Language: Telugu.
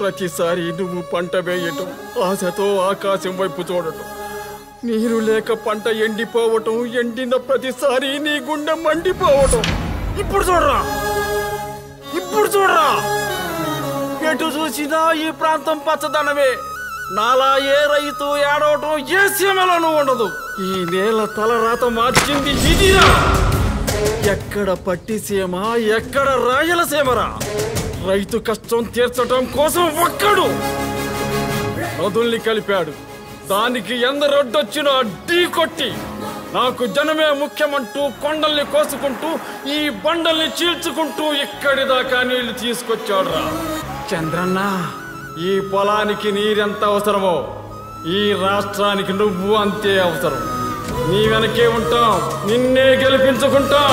ప్రతిసారి నువ్వు పంట వేయటం ఆశతో ఆకాశం వైపు చూడటం. నీరు లేక పంట ఎండిపోవటం ఎండిన ప్రతిసారి నీ గుండె మండిపోవటం. ఇప్పుడు చూడరా! ఇప్పుడు చూడరా! ఎటు చూసినా ఈ ప్రాంతం పచ్చదనమే. నాలా ఏ రైతు ఏడవటం ఏ సీమలోనూ ఉండదు. ఈ నేల తలరాత మార్చింది ఇదిరా! ఎక్కడ పట్టి సీమ ఎక్కడ రాయలసీమరా రైతు కష్టం తీర్చటం కోసం ఒక్కడు నదుల్ని కలిపాడు. దానికి ఎందరొడ్డొచ్చినా ఢీ కొట్టి నాకు జనమే ముఖ్యమంటూ కొండల్ని కోసుకుంటూ ఈ బండల్ని చీల్చుకుంటూ ఇక్కడి దాకా నీళ్ళు తీసుకొచ్చాడురా. చంద్రన్న ఈ పొలానికి నీరెంత అవసరమో ఈ రాష్ట్రానికి నువ్వు అంతే అవసరం. నీ వెనకే ఉంటాం నిన్నే గెలిపించుకుంటాం.